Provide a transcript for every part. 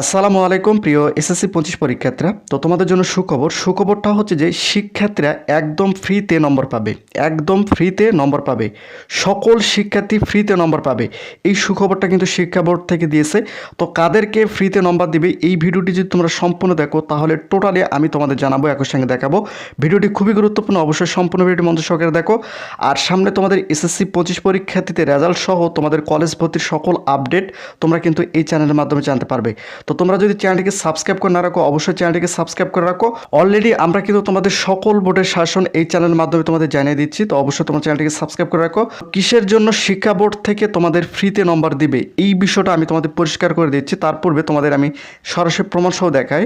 আসসালামু আলাইকুম, প্রিয় এসএসসি পঁচিশ পরীক্ষার্থীরা। তো তোমাদের জন্য সুখবর, সুখবরটা হচ্ছে যে শিক্ষার্থীরা একদম ফ্রিতে নম্বর পাবে, একদম ফ্রিতে নম্বর পাবে। সকল শিক্ষার্থী ফ্রিতে নম্বর পাবে। এই সুখবরটা কিন্তু শিক্ষা বোর্ড থেকে দিয়েছে। তো কাদেরকে ফ্রিতে নম্বর দিবে, এই ভিডিওটি যদি তোমরা সম্পূর্ণ দেখো, তাহলে টোটালি আমি তোমাদের জানাব, একই সঙ্গে দেখাবো। ভিডিওটি খুবই গুরুত্বপূর্ণ, অবশ্যই সম্পূর্ণ ভিডিওটি মন্ত্র সহকারে দেখো। আর সামনে তোমাদের এসএসসি পঁচিশ পরীক্ষার্থীতে রেজাল্ট সহ তোমাদের কলেজ ভর্তির সকল আপডেট তোমরা কিন্তু এই চ্যানেলের মাধ্যমে জানতে পারবে। তো তোমরা যদি চ্যানেলটিকে সাবস্ক্রাইব করে না রাখো, অবশ্যই চ্যানেলটিকে সাবস্ক্রাইব করে রাখো। অলরেডি আমরা কিন্তু তোমাদের সকল বোর্ডের শাসন এই চ্যানেলের মাধ্যমে তোমাদের জানিয়ে দিচ্ছি, তো অবশ্যই তোমার চ্যানেলটিকে সাবস্ক্রাইব করে রাখো। কিসের জন্য শিক্ষা বোর্ড থেকে তোমাদের ফ্রিতে নম্বর দিবে, এই বিষয়টা আমি তোমাদের পরিষ্কার করে দিচ্ছি। তার পূর্বে তোমাদের আমি সরাসরি প্রমাণ সহ দেখাই।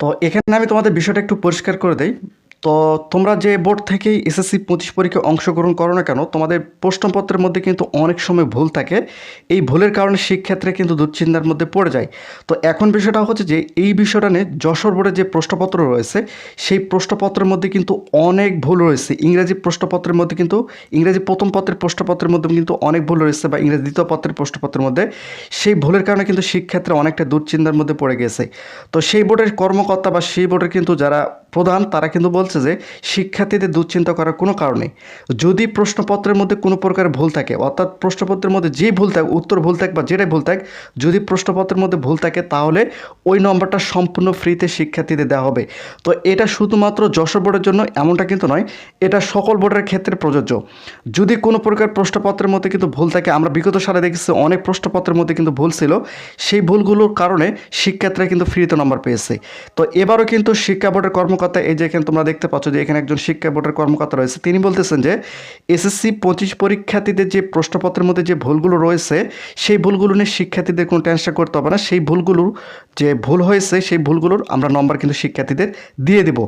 তো এখানে আমি তোমাদের বিষয়টা একটু পরিষ্কার করে দেই। তো তোমরা যে বোর্ড থেকেই এসএসসি পঁচিশ পরীক্ষায় অংশগ্রহণ করো না কেন, তোমাদের প্রশ্নপত্রের মধ্যে কিন্তু অনেক সময় ভুল থাকে। এই ভুলের কারণে শিক্ষার্থীরা কিন্তু দুশ্চিন্তার মধ্যে পড়ে যায়। তো এখন বিষয়টা হচ্ছে যে, এই বিষয়টা নিয়ে যশোর বোর্ডের যে প্রশ্নপত্র রয়েছে, সেই প্রশ্নপত্রের মধ্যে কিন্তু অনেক ভুল রয়েছে। ইংরেজি প্রশ্নপত্রের মধ্যে কিন্তু, ইংরেজি প্রথম পত্রের প্রশ্নপত্রের মধ্যে কিন্তু অনেক ভুল রয়েছে বা ইংরেজি দ্বিতীয় পত্রের প্রশ্নপত্রের মধ্যে। সেই ভুলের কারণে কিন্তু শিক্ষার্থীরা অনেকটা দুশ্চিন্তার মধ্যে পড়ে গেছে। তো সেই বোর্ডের কর্মকর্তা বা সেই বোর্ডের কিন্তু যারা প্রধান, তারা কিন্তু বলছে যে শিক্ষার্থীদের দুশ্চিন্তা করার কোনো কারণে যদি প্রশ্নপত্রের মধ্যে কোনো প্রকার ভুল থাকে, অর্থাৎ প্রশ্নপত্রের মধ্যে যে ভুল থাকে, উত্তর ভুল থাকে বা যেটাই ভুল থাকে, যদি প্রশ্নপত্রের মধ্যে ভুল থাকে, তাহলে ওই নম্বরটা সম্পূর্ণ ফ্রিতে শিক্ষার্থীদের দেওয়া হবে। তো এটা শুধুমাত্র যশোর বোর্ডের জন্য এমনটা কিন্তু নয়, এটা সকল বোর্ডের ক্ষেত্রে প্রযোজ্য। যদি কোনো প্রকার প্রশ্নপত্রের মধ্যে কিন্তু ভুল থাকে, আমরা বিগত সালে দেখেছি অনেক প্রশ্নপত্রের মধ্যে কিন্তু ভুল ছিল। সেই ভুলগুলোর কারণে শিক্ষার্থীরা কিন্তু ফ্রিতে নম্বর পেয়েছে। তো এবারও কিন্তু শিক্ষা বোর্ডের কর্মকর্তা, এই যে এখানে তোমরা দেখতে পাচ্ছ যে এখানে একজন শিক্ষা বোর্ডের কর্মকর্তা রয়েছে। তিনি বলতেছেন যে এসএসসি পঁচিশ পরীক্ষার্থীদের যে প্রশ্নপত্রের মধ্যে যে ভুলগুলো রয়েছে, সেই ভুলগুলো নিয়ে শিক্ষার্থীদের কোনো টেনশন করতে হবে না। সেই ভুলগুলোর যে ভুল হয়েছে, সেই ভুলগুলোর আমরা নম্বর কিন্তু শিক্ষার্থীদের দিয়ে দেব।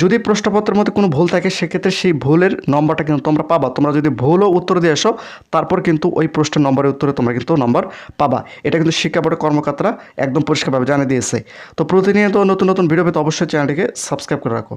যদি প্রশ্নপত্রের মধ্যে কোনো ভুল থাকে, সেক্ষেত্রে সেই ভুলের নম্বরটা কিন্তু তোমরা পাবা। তোমরা যদি ভুলও উত্তর দিয়ে আসো, তারপর কিন্তু ওই প্রশ্নের নম্বরের উত্তরে তোমরা কিন্তু নম্বর পাবা। এটা কিন্তু শিক্ষা বোর্ডের কর্মকর্তারা একদম পরিষ্কারভাবে জানিয়ে দিয়েছে। তো প্রতিনিয়ত নতুন নতুন ভিডিও পেতে অবশ্যই চ্যানেলটিকে সাবস্ক্রাইব করে রাখো।